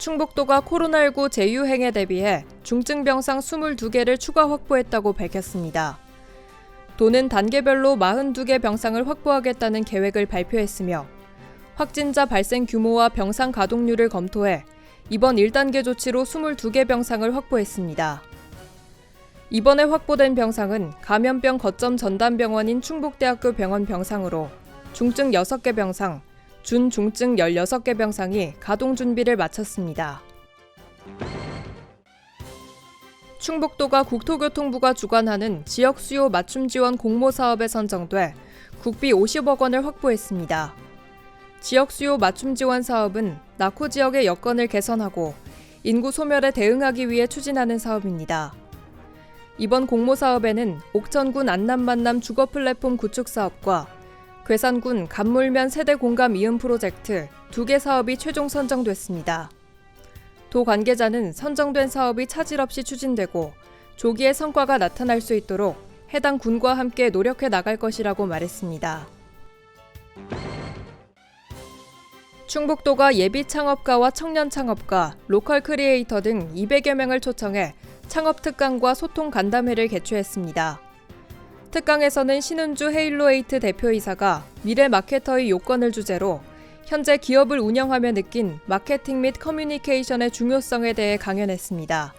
충북도가 코로나19 재유행에 대비해 중증병상 22개를 추가 확보했다고 밝혔습니다. 도는 단계별로 42개 병상을 확보하겠다는 계획을 발표했으며 확진자 발생 규모와 병상 가동률을 검토해 이번 1단계 조치로 22개 병상을 확보했습니다. 이번에 확보된 병상은 감염병 거점 전담병원인 충북대학교 병원 병상으로 중증 6개 병상, 준중증 16개 병상이 가동 준비를 마쳤습니다. 충북도가 국토교통부가 주관하는 지역 수요 맞춤 지원 공모 사업에 선정돼 국비 50억 원을 확보했습니다. 지역 수요 맞춤 지원 사업은 낙후 지역의 여건을 개선하고 인구 소멸에 대응하기 위해 추진하는 사업입니다. 이번 공모 사업에는 옥천군 안남 만남 주거 플랫폼 구축 사업과 괴산군 간물면 세대 공감 이음 프로젝트 두 개 사업이 최종 선정됐습니다. 도 관계자는 선정된 사업이 차질 없이 추진되고 조기에 성과가 나타날 수 있도록 해당 군과 함께 노력해 나갈 것이라고 말했습니다. 충북도가 예비 창업가와 청년 창업가, 로컬 크리에이터 등 200여 명을 초청해 창업 특강과 소통 간담회를 개최했습니다. 특강에서는 신은주 헤일로에이트 대표이사가 미래 마케터의 요건을 주제로 현재 기업을 운영하며 느낀 마케팅 및 커뮤니케이션의 중요성에 대해 강연했습니다.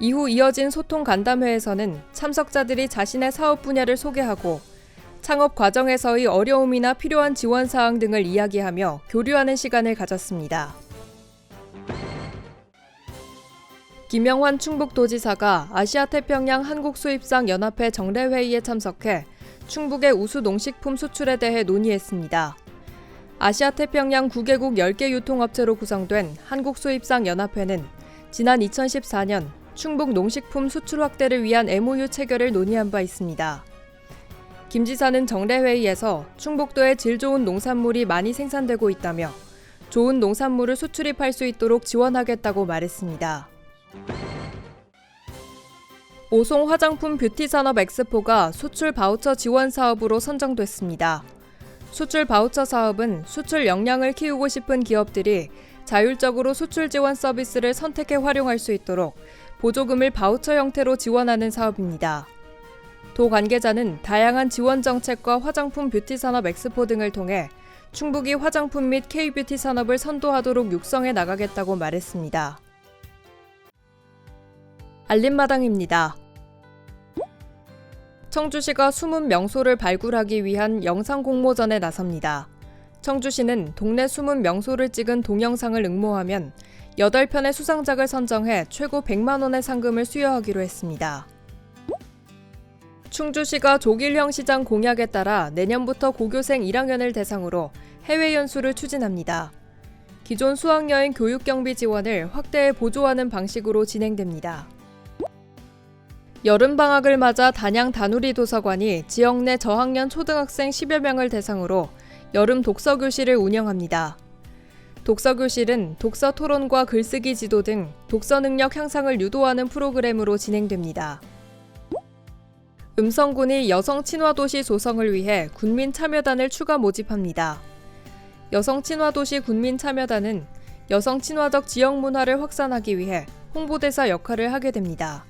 이후 이어진 소통 간담회에서는 참석자들이 자신의 사업 분야를 소개하고 창업 과정에서의 어려움이나 필요한 지원 사항 등을 이야기하며 교류하는 시간을 가졌습니다. 김영환 충북도지사가 아시아태평양 한국수입상 연합회 정례회의에 참석해 충북의 우수 농식품 수출에 대해 논의했습니다. 아시아태평양 9개국 10개 유통업체로 구성된 한국수입상 연합회는 지난 2014년 충북 농식품 수출 확대를 위한 MOU 체결을 논의한 바 있습니다. 김 지사는 정례회의에서 충북도에 질 좋은 농산물이 많이 생산되고 있다며 좋은 농산물을 수출입할 수 있도록 지원하겠다고 말했습니다. 오송 화장품 뷰티 산업 엑스포가 수출 바우처 지원 사업으로 선정됐습니다. 수출 바우처 사업은 수출 역량을 키우고 싶은 기업들이 자율적으로 수출 지원 서비스를 선택해 활용할 수 있도록 보조금을 바우처 형태로 지원하는 사업입니다. 도 관계자는 다양한 지원 정책과 화장품 뷰티 산업 엑스포 등을 통해 충북이 화장품 및 K-뷰티 산업을 선도하도록 육성해 나가겠다고 말했습니다. 알림마당입니다. 청주시가 숨은 명소를 발굴하기 위한 영상 공모전에 나섭니다. 청주시는 동네 숨은 명소를 찍은 동영상을 응모하면 8편의 수상작을 선정해 최고 100만 원의 상금을 수여하기로 했습니다. 충주시가 조길형 시장 공약에 따라 내년부터 고교생 1학년을 대상으로 해외 연수를 추진합니다. 기존 수학여행 교육 경비 지원을 확대해 보조하는 방식으로 진행됩니다. 여름 방학을 맞아 단양 다누리 도서관이 지역 내 저학년 초등학생 10여 명을 대상으로 여름 독서 교실을 운영합니다. 독서 교실은 독서 토론과 글쓰기 지도 등 독서 능력 향상을 유도하는 프로그램으로 진행됩니다. 음성군이 여성 친화 도시 조성을 위해 군민 참여단을 추가 모집합니다. 여성 친화 도시 군민 참여단은 여성 친화적 지역 문화를 확산하기 위해 홍보대사 역할을 하게 됩니다.